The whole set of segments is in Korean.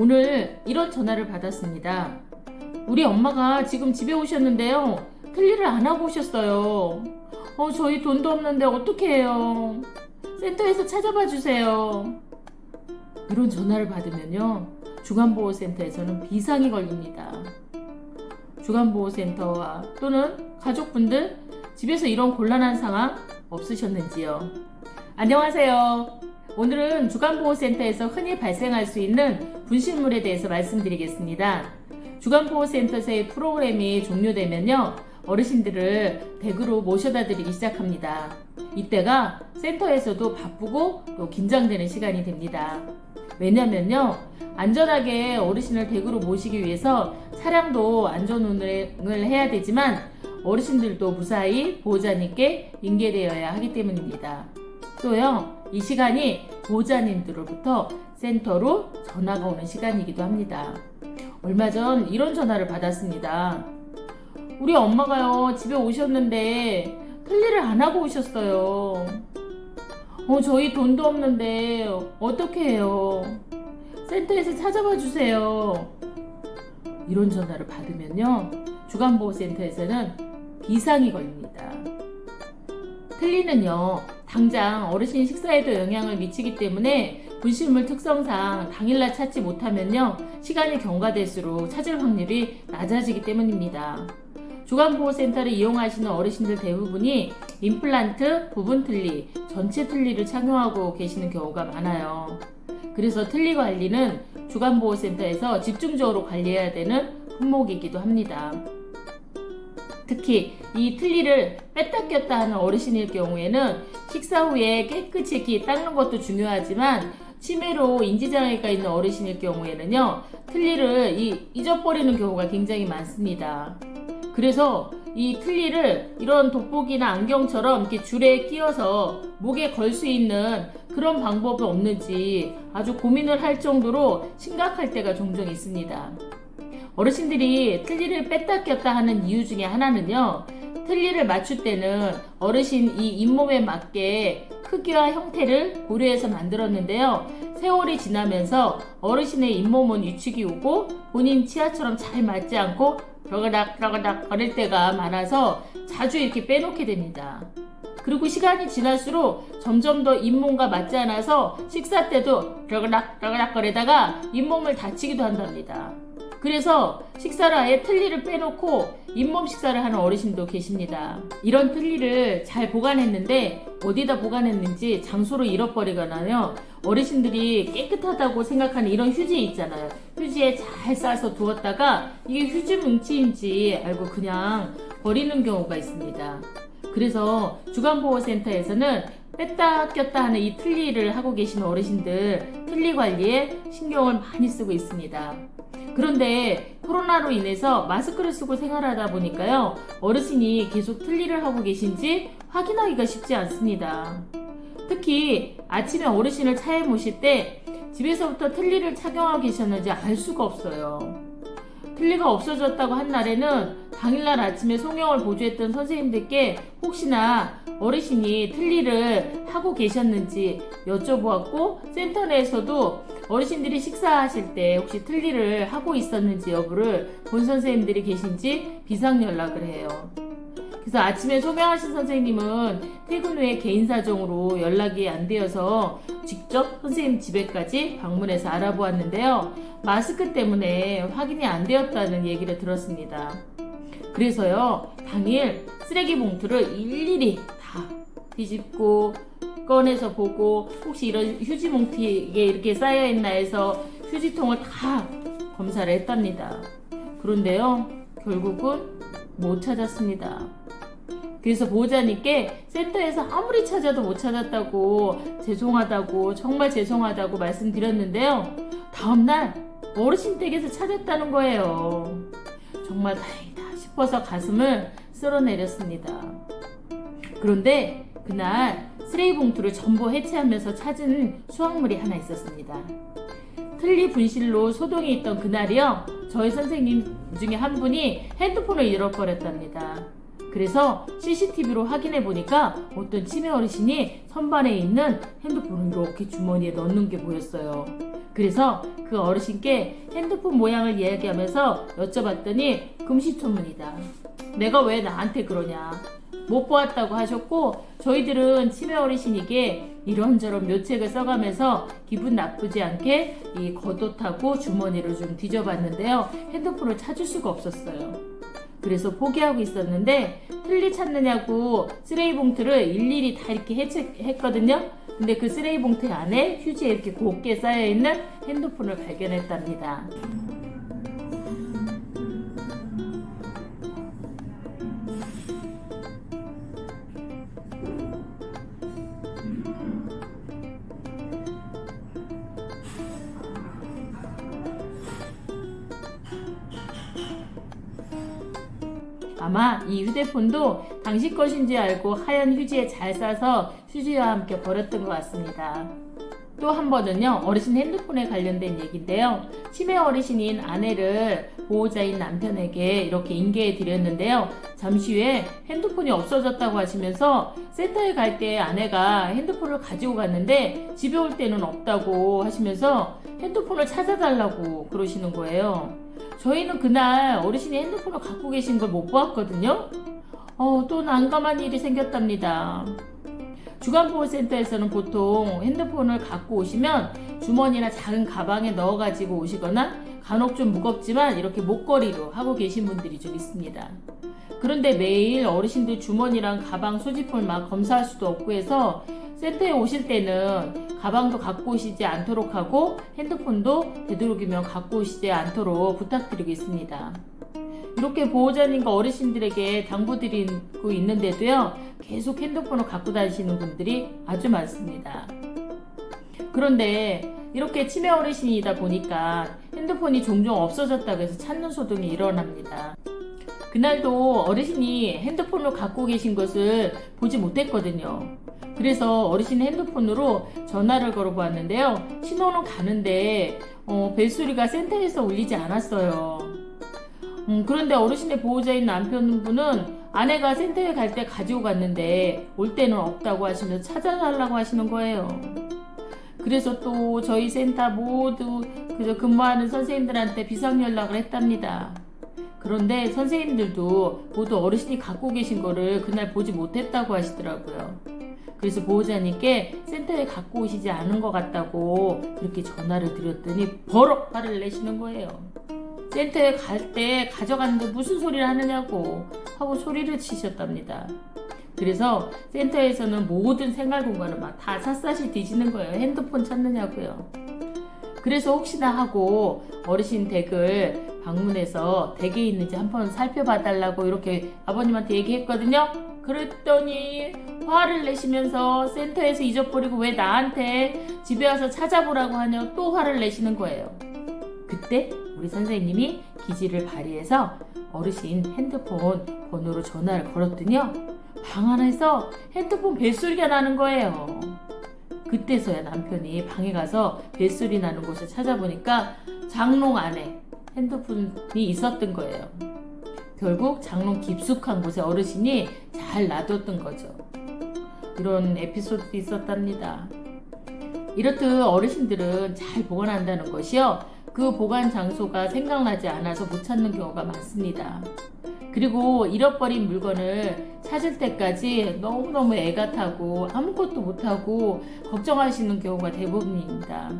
오늘 이런 전화를 받았습니다. 우리 엄마가 지금 집에 오셨는데요. 틀니를 안 하고 오셨어요. 어, 저희 돈도 없는데 어떻게 해요? 센터에서 찾아봐 주세요. 이런 전화를 받으면요. 주간보호센터에서는 비상이 걸립니다. 주간보호센터와 또는 가족분들 집에서 이런 곤란한 상황 없으셨는지요? 안녕하세요. 오늘은 주간보호센터에서 흔히 발생할 수 있는 분실물에 대해서 말씀드리겠습니다. 주간보호센터에서의 프로그램이 종료되면요. 어르신들을 댁으로 모셔다 드리기 시작합니다. 이때가 센터에서도 바쁘고 또 긴장되는 시간이 됩니다. 왜냐면요. 안전하게 어르신을 댁으로 모시기 위해서 차량도 안전운행을 해야 되지만 어르신들도 무사히 보호자님께 인계되어야 하기 때문입니다. 또요, 이 시간이 보호자님들로부터 센터로 전화가 오는 시간이기도 합니다. 얼마 전 이런 전화를 받았습니다. 우리 엄마가요, 집에 오셨는데 틀니를 안 하고 오셨어요. 어, 저희 돈도 없는데 어떻게 해요? 센터에서 찾아봐 주세요. 이런 전화를 받으면요, 주간보호센터에서는 비상이 걸립니다. 틀니는요, 당장 어르신 식사에도 영향을 미치기 때문에 분실물 특성상 당일날 찾지 못하면요, 시간이 경과될수록 찾을 확률이 낮아지기 때문입니다. 주간보호센터를 이용하시는 어르신들 대부분이 임플란트, 부분 틀니, 전체 틀니를 착용하고 계시는 경우가 많아요. 그래서 틀니 관리는 주간보호센터에서 집중적으로 관리해야 되는 품목이기도 합니다. 특히 이 틀니를 뺐다 꼈다 하는 어르신일 경우에는 식사 후에 깨끗이 이렇게 닦는 것도 중요하지만 치매로 인지장애가 있는 어르신일 경우에는요 틀니를 이- 잊어버리는 경우가 굉장히 많습니다. 그래서 이 틀니를 이런 돋보기나 안경처럼 이렇게 줄에 끼워서 목에 걸 수 있는 그런 방법이 없는지 아주 고민을 할 정도로 심각할 때가 종종 있습니다. 어르신들이 틀니를 뺐다 꼈다 하는 이유 중에 하나는요. 틀니를 맞출 때는 어르신 이 잇몸에 맞게 크기와 형태를 고려해서 만들었는데요. 세월이 지나면서 어르신의 잇몸은 위축이 오고 본인 치아처럼 잘 맞지 않고 러가닥 거릴 때가 많아서 자주 이렇게 빼놓게 됩니다. 그리고 시간이 지날수록 점점 더 잇몸과 맞지 않아서 식사 때도 러가닥 거리다가 잇몸을 다치기도 한답니다. 그래서 식사를 아예 틀니를 빼놓고 잇몸 식사를 하는 어르신도 계십니다. 이런 틀니를 잘 보관했는데 어디다 보관했는지 장소를 잃어버리거나요. 어르신들이 깨끗하다고 생각하는 이런 휴지 있잖아요. 휴지에 잘 싸서 두었다가 이게 휴지 뭉치인지 알고 그냥 버리는 경우가 있습니다. 그래서 주간보호센터에서는 뺐다 꼈다 하는 이 틀니를 하고 계신 어르신들 틀니 관리에 신경을 많이 쓰고 있습니다. 그런데 코로나로 인해서 마스크를 쓰고 생활하다 보니까요, 어르신이 계속 틀니를 하고 계신지 확인하기가 쉽지 않습니다. 특히 아침에 어르신을 차에 모실 때 집에서부터 틀니를 착용하고 계셨는지 알 수가 없어요. 틀니가 없어졌다고 한 날에는 당일날 아침에 송영을 보조했던 선생님들께 혹시나 어르신이 틀니를 하고 계셨는지 여쭤보았고 센터 내에서도 어르신들이 식사하실 때 혹시 틀니를 하고 있었는지 여부를 본 선생님들이 계신지 비상 연락을 해요. 그래서 아침에 소명하신 선생님은 퇴근 후에 개인 사정으로 연락이 안 되어서 직접 선생님 집에까지 방문해서 알아보았는데요. 마스크 때문에 확인이 안 되었다는 얘기를 들었습니다. 그래서요, 당일 쓰레기 봉투를 일일이 다 뒤집고 꺼내서 보고 혹시 이런 휴지 봉투에 이렇게 쌓여있나 해서 휴지통을 다 검사를 했답니다. 그런데요, 결국은 못 찾았습니다. 그래서 보호자님께 센터에서 아무리 찾아도 못 찾았다고 죄송하다고 정말 죄송하다고 말씀드렸는데요. 다음날 어르신 댁에서 찾았다는 거예요. 정말 다행이다 싶어서 가슴을 쓸어내렸습니다. 그런데 그날 쓰레기 봉투를 전부 해체하면서 찾은 수확물이 하나 있었습니다. 틀니 분실로 소동이 있던 그날이요. 저희 선생님 중에 한 분이 핸드폰을 잃어버렸답니다. 그래서 CCTV로 확인해 보니까 어떤 치매 어르신이 선반에 있는 핸드폰을 이렇게 주머니에 넣는 게 보였어요. 그래서 그 어르신께 핸드폰 모양을 이야기하면서 여쭤봤더니 금시초문이다. 내가 왜 나한테 그러냐. 못 보았다고 하셨고 저희들은 치매 어르신에게 이런저런 묘책을 써가면서 기분 나쁘지 않게 이 겉옷하고 주머니를 좀 뒤져봤는데요. 핸드폰을 찾을 수가 없었어요. 그래서 포기하고 있었는데 틀리 찾느냐고 쓰레기 봉투를 일일이 다 이렇게 해체했거든요. 근데 그 쓰레기 봉투 안에 휴지에 이렇게 곱게 쌓여 있는 핸드폰을 발견했답니다. 아마 이 휴대폰도 당시 것인지 알고 하얀 휴지에 잘 싸서 휴지와 함께 버렸던 것 같습니다. 또한 번은요, 어르신 핸드폰에 관련된 얘기인데요. 치매 어르신인 아내를 보호자인 남편에게 이렇게 인계해 드렸는데요. 잠시 후에 핸드폰이 없어졌다고 하시면서 센터에 갈 때 아내가 핸드폰을 가지고 갔는데 집에 올 때는 없다고 하시면서 핸드폰을 찾아달라고 그러시는 거예요. 저희는 그날 어르신이 핸드폰을 갖고 계신 걸 못 보았거든요. 어, 또 난감한 일이 생겼답니다. 주간보호센터에서는 보통 핸드폰을 갖고 오시면 주머니나 작은 가방에 넣어가지고 오시거나 간혹 좀 무겁지만 이렇게 목걸이로 하고 계신 분들이 좀 있습니다. 그런데 매일 어르신들 주머니랑 가방 소지품을 막 검사할 수도 없고 해서 센터에 오실 때는 가방도 갖고 오시지 않도록 하고 핸드폰도 되도록이면 갖고 오시지 않도록 부탁드리겠습니다. 이렇게 보호자님과 어르신들에게 당부드리고 있는데도요, 계속 핸드폰을 갖고 다니시는 분들이 아주 많습니다. 그런데 이렇게 치매 어르신이다 보니까 핸드폰이 종종 없어졌다고 해서 찾는 소동이 일어납니다. 그날도 어르신이 핸드폰을 갖고 계신 것을 보지 못했거든요. 그래서 어르신 핸드폰으로 전화를 걸어보았는데요. 신호는 가는데 어, 벨소리가 센터에서 울리지 않았어요. 음, 그런데 어르신의 보호자인 남편분은 아내가 센터에 갈 때 가지고 갔는데 올 때는 없다고 하시면서 찾아달라고 하시는 거예요. 그래서 또 저희 센터 모두 그저 근무하는 선생님들한테 비상 연락을 했답니다. 그런데 선생님들도 모두 어르신이 갖고 계신 거를 그날 보지 못했다고 하시더라고요. 그래서 보호자님께 센터에 갖고 오시지 않은 것 같다고 그렇게 전화를 드렸더니 버럭 화를 내시는 거예요. 센터에 갈 때 가져갔는데 무슨 소리를 하느냐고 하고 소리를 치셨답니다. 그래서 센터에서는 모든 생활 공간을 막 다 샅샅이 뒤지는 거예요. 핸드폰 찾느냐고요. 그래서 혹시나 하고 어르신 댁을 방문해서 댁에 있는지 한번 살펴봐 달라고 이렇게 아버님한테 얘기했거든요. 그랬더니 화를 내시면서 센터에서 잊어버리고 왜 나한테 집에 와서 찾아보라고 하냐 또 화를 내시는 거예요. 그때 우리 선생님이 기지를 발휘해서 어르신 핸드폰 번호로 전화를 걸었더니요. 방 안에서 핸드폰 벨소리가 나는 거예요. 그때서야 남편이 방에 가서 벨소리 나는 곳을 찾아보니까 장롱 안에 핸드폰이 있었던 거예요. 결국 장롱 깊숙한 곳에 어르신이 잘 놔뒀던 거죠. 이런 에피소드도 있었답니다. 이렇듯 어르신들은 잘 보관한다는 것이요. 그 보관 장소가 생각나지 않아서 못 찾는 경우가 많습니다. 그리고 잃어버린 물건을 찾을 때까지 너무너무 애가 타고 아무것도 못하고 걱정하시는 경우가 대부분입니다.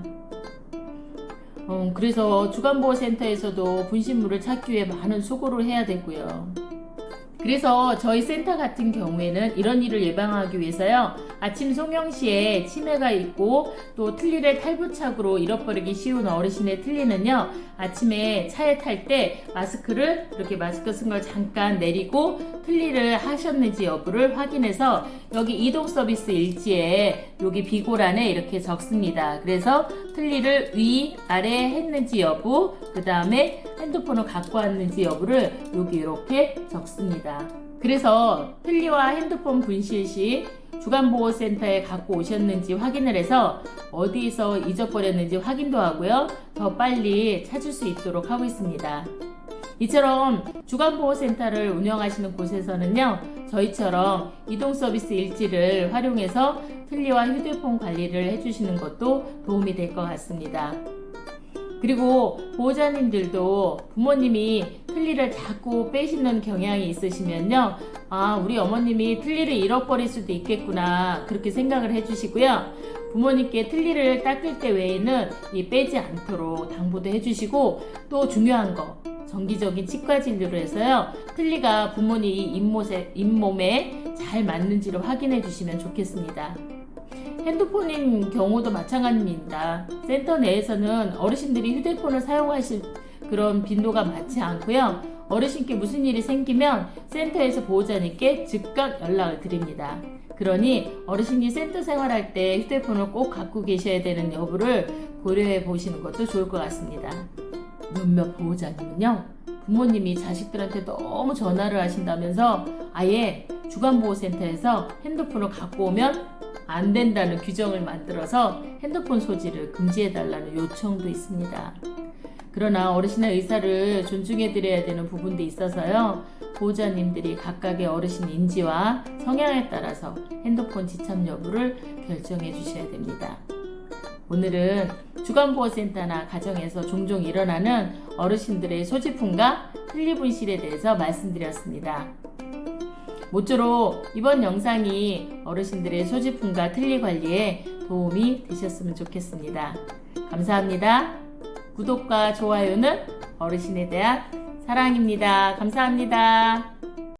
음, 그래서 주간보호센터에서도 분신물을 찾기 위해 많은 수고를 해야 되고요. 그래서 저희 센터 같은 경우에는 이런 일을 예방하기 위해서요. 아침 송영시에 치매가 있고 또 틀니를 탈부착으로 잃어버리기 쉬운 어르신의 틀니는요. 아침에 차에 탈 때 마스크를 이렇게 마스크 쓴 걸 잠깐 내리고 틀니를 하셨는지 여부를 확인해서 여기 이동 서비스 일지에 여기 비고란에 이렇게 적습니다. 그래서 틀니를 위, 아래 했는지 여부, 그 다음에 핸드폰을 갖고 왔는지 여부를 여기 이렇게 적습니다. 그래서 틀니와 핸드폰 분실 시 주간보호센터에 갖고 오셨는지 확인을 해서 어디서 잊어버렸는지 확인도 하고요. 더 빨리 찾을 수 있도록 하고 있습니다. 이처럼 주간보호센터를 운영하시는 곳에서는요, 저희처럼 이동 서비스 일지를 활용해서 틀니와 휴대폰 관리를 해주시는 것도 도움이 될 것 같습니다. 그리고 보호자님들도 부모님이 틀니를 자꾸 빼시는 경향이 있으시면요. 아, 우리 어머님이 틀니를 잃어버릴 수도 있겠구나. 그렇게 생각을 해주시고요. 부모님께 틀니를 닦을 때 외에는 이 빼지 않도록 당부도 해주시고 또 중요한 거 정기적인 치과 진료를 해서요. 틀니가 부모님 이 잇몸에, 잇몸에 잘 맞는지를 확인해 주시면 좋겠습니다. 핸드폰인 경우도 마찬가지입니다. 센터 내에서는 어르신들이 휴대폰을 사용하실 그런 빈도가 많지 않고요. 어르신께 무슨 일이 생기면 센터에서 보호자님께 즉각 연락을 드립니다. 그러니 어르신이 센터 생활할 때 휴대폰을 꼭 갖고 계셔야 되는 여부를 고려해 보시는 것도 좋을 것 같습니다. 몇몇 보호자님은요, 부모님이 자식들한테 너무 전화를 하신다면서 아예 주간보호센터에서 핸드폰을 갖고 오면 안 된다는 규정을 만들어서 핸드폰 소지를 금지해달라는 요청도 있습니다. 그러나 어르신의 의사를 존중해드려야 되는 부분도 있어서요. 보호자님들이 각각의 어르신 인지와 성향에 따라서 핸드폰 지참 여부를 결정해 주셔야 됩니다. 오늘은 주간보호센터나 가정에서 종종 일어나는 어르신들의 소지품과 틀니분실에 대해서 말씀드렸습니다. 모쪼록 이번 영상이 어르신들의 소지품과 틀니 관리에 도움이 되셨으면 좋겠습니다. 감사합니다. 구독과 좋아요는 어르신에 대한 사랑입니다. 감사합니다.